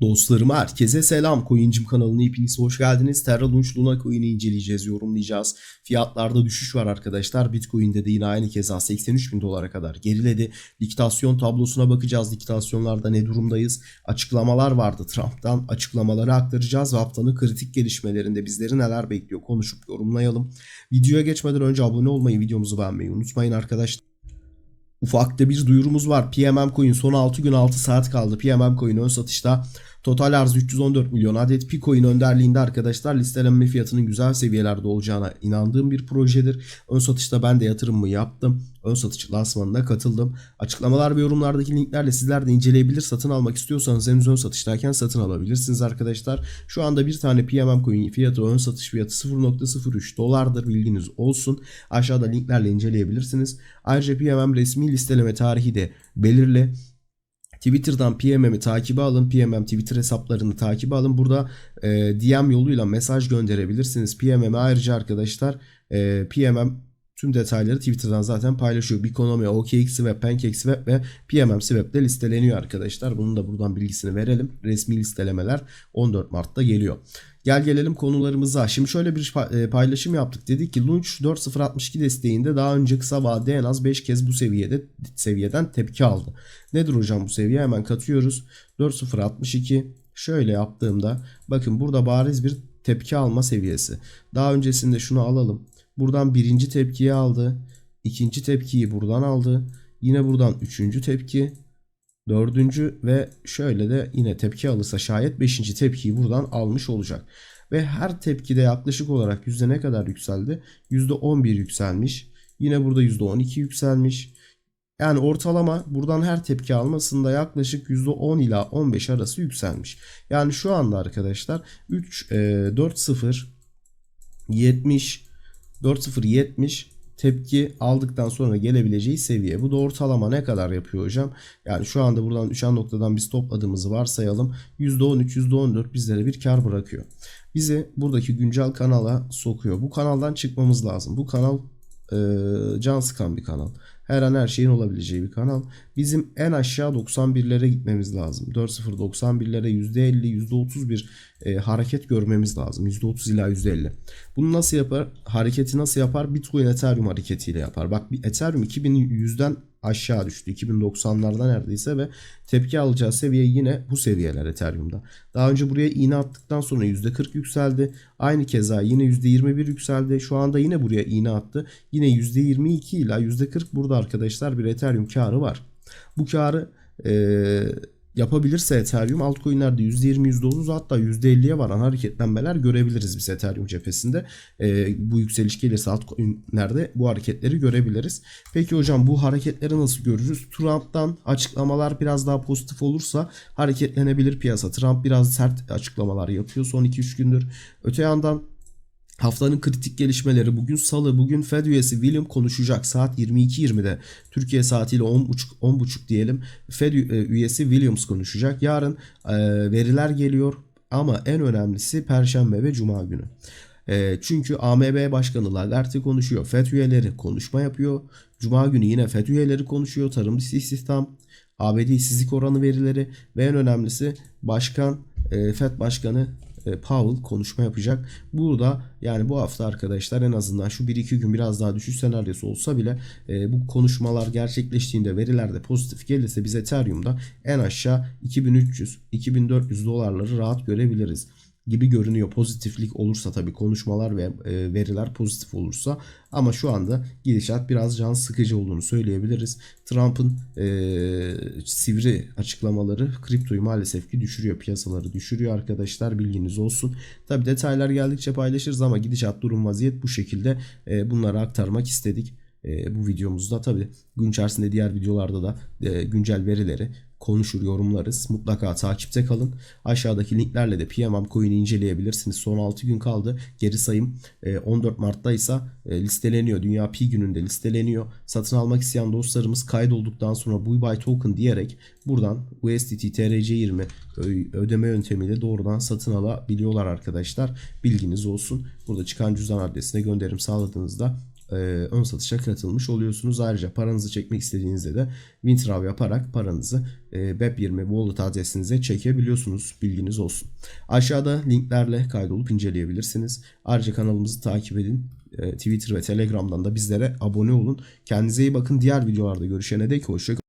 Dostlarım herkese selam. Coincim kanalına hepiniz hoş geldiniz. Terra Launch Luna Coin'i inceleyeceğiz, yorumlayacağız. Fiyatlarda düşüş var arkadaşlar. Bitcoin'de de yine aynı keza 83 bin dolara kadar geriledi. Diktasyon tablosuna bakacağız. Diktasyonlarda ne durumdayız? Açıklamalar vardı Trump'tan. Açıklamaları aktaracağız ve haftanın kritik gelişmelerinde bizleri neler bekliyor konuşup yorumlayalım. Videoya geçmeden önce abone olmayı, videomuzu beğenmeyi unutmayın arkadaşlar. Ufakta bir duyurumuz var. PMM Coin son 6 gün 6 saat kaldı. PMM Coin ön satışta. Total arz 314 milyon adet. Picoin önderliğinde arkadaşlar listelenme fiyatının güzel seviyelerde olacağına inandığım bir projedir. Ön satışta ben de yatırımımı yaptım. Ön satış lansmanına katıldım. Açıklamalar ve yorumlardaki linklerle sizler de inceleyebilir. Satın almak istiyorsanız henüz ön satıştayken satın alabilirsiniz arkadaşlar. Şu anda bir tane PMM coin fiyatı ön satış fiyatı 0.03 dolardır bilginiz olsun. Aşağıda linklerle inceleyebilirsiniz. Ayrıca PMM resmi listeleme tarihi de belirli. Twitter'dan PMM'i takibe alın. PMM Twitter hesaplarını takibe alın. Burada e, DM yoluyla mesaj gönderebilirsiniz. PMM'e ayrıca arkadaşlar e, PMM tüm detayları Twitter'dan zaten paylaşıyor. Bikonomi, OKX Swap, PancakeSwap ve PMM Swap'te listeleniyor arkadaşlar. Bunun da buradan bilgisini verelim. Resmi listelemeler 14 Mart'ta geliyor. Gel gelelim konularımıza. Şimdi şöyle bir e, paylaşım yaptık. Dedik ki Launch 4062 desteğinde daha önce kısa vadede en az 5 kez bu seviyede seviyeden tepki aldı. Nedir hocam bu seviye? Hemen katıyoruz. 4062 şöyle yaptığımda bakın burada bariz bir tepki alma seviyesi. Daha öncesinde şunu alalım. Buradan birinci tepkiyi aldı. ikinci tepkiyi buradan aldı. Yine buradan üçüncü tepki. Dördüncü ve şöyle de yine tepki alırsa şayet beşinci tepkiyi buradan almış olacak. Ve her tepkide yaklaşık olarak yüzde ne kadar yükseldi? Yüzde on bir yükselmiş. Yine burada yüzde on iki yükselmiş. Yani ortalama buradan her tepki almasında yaklaşık %10 ila 15 arası yükselmiş. Yani şu anda arkadaşlar 3 e, 4 0 70 4.070 tepki aldıktan sonra gelebileceği seviye. Bu da ortalama ne kadar yapıyor hocam? Yani şu anda buradan düşen noktadan biz topladığımızı varsayalım. %13, %14 bizlere bir kar bırakıyor. Bizi buradaki güncel kanala sokuyor. Bu kanaldan çıkmamız lazım. Bu kanal e, can sıkan bir kanal. Her an her şeyin olabileceği bir kanal. Bizim en aşağı 91'lere gitmemiz lazım. 4.0-91'lere %50, %30 bir e, hareket görmemiz lazım. %30 ila %50. Bunu nasıl yapar? Hareketi nasıl yapar? Bitcoin Ethereum hareketiyle yapar. Bak bir Ethereum 2100'den aşağı düştü. 2090'larda neredeyse ve tepki alacağı seviye yine bu seviyeler Ethereum'da. Daha önce buraya iğne attıktan sonra %40 yükseldi. Aynı keza yine %21 yükseldi. Şu anda yine buraya iğne attı. Yine %22 ila %40 burada arkadaşlar bir Ethereum karı var. Bu karı ee, yapabilirse Ethereum altcoin'lerde %20 %30 hatta %50'ye varan hareketlenmeler görebiliriz biz Ethereum cephesinde. E, bu yükseliş gelirse altcoin'lerde bu hareketleri görebiliriz. Peki hocam bu hareketleri nasıl görürüz? Trump'tan açıklamalar biraz daha pozitif olursa hareketlenebilir piyasa. Trump biraz sert açıklamalar yapıyor son 2-3 gündür. Öte yandan Haftanın kritik gelişmeleri bugün salı bugün Fed üyesi William konuşacak saat 22.20'de Türkiye saatiyle 10.30 10.30 diyelim Fed üyesi Williams konuşacak. Yarın e, veriler geliyor ama en önemlisi Perşembe ve Cuma günü. E, çünkü AMB Başkanı Lagarde konuşuyor. FED üyeleri konuşma yapıyor. Cuma günü yine FED üyeleri konuşuyor. Tarım istihdam, ABD işsizlik oranı verileri ve en önemlisi Başkan e, FED Başkanı e, Powell konuşma yapacak. Burada yani bu hafta arkadaşlar en azından şu 1-2 gün biraz daha düşüş senaryosu olsa bile e, bu konuşmalar gerçekleştiğinde verilerde pozitif gelirse biz Ethereum'da en aşağı 2300-2400 dolarları rahat görebiliriz gibi görünüyor. Pozitiflik olursa tabii konuşmalar ve e, veriler pozitif olursa ama şu anda gidişat biraz can sıkıcı olduğunu söyleyebiliriz. Trump'ın e, sivri açıklamaları kriptoyu maalesef ki düşürüyor. Piyasaları düşürüyor arkadaşlar bilginiz olsun. Tabii detaylar geldikçe paylaşırız ama gidişat durum vaziyet bu şekilde e, bunları aktarmak istedik e, bu videomuzda tabi gün içerisinde diğer videolarda da e, güncel verileri konuşur, yorumlarız. Mutlaka takipte kalın. Aşağıdaki linklerle de PMM Coin'i inceleyebilirsiniz. Son 6 gün kaldı. Geri sayım 14 e, Mart'ta ise e, listeleniyor. Dünya Pi gününde listeleniyor. Satın almak isteyen dostlarımız kaydolduktan sonra buy buy token diyerek buradan USDT TRC20 ödeme yöntemiyle doğrudan satın alabiliyorlar arkadaşlar. Bilginiz olsun. Burada çıkan cüzdan adresine gönderim sağladığınızda e, ön satışa katılmış oluyorsunuz. Ayrıca paranızı çekmek istediğinizde de WinTrav yaparak paranızı e, Web20 Wallet adresinize çekebiliyorsunuz. Bilginiz olsun. Aşağıda linklerle kaydolup inceleyebilirsiniz. Ayrıca kanalımızı takip edin. E, Twitter ve Telegram'dan da bizlere abone olun. Kendinize iyi bakın. Diğer videolarda görüşene dek hoşçakalın.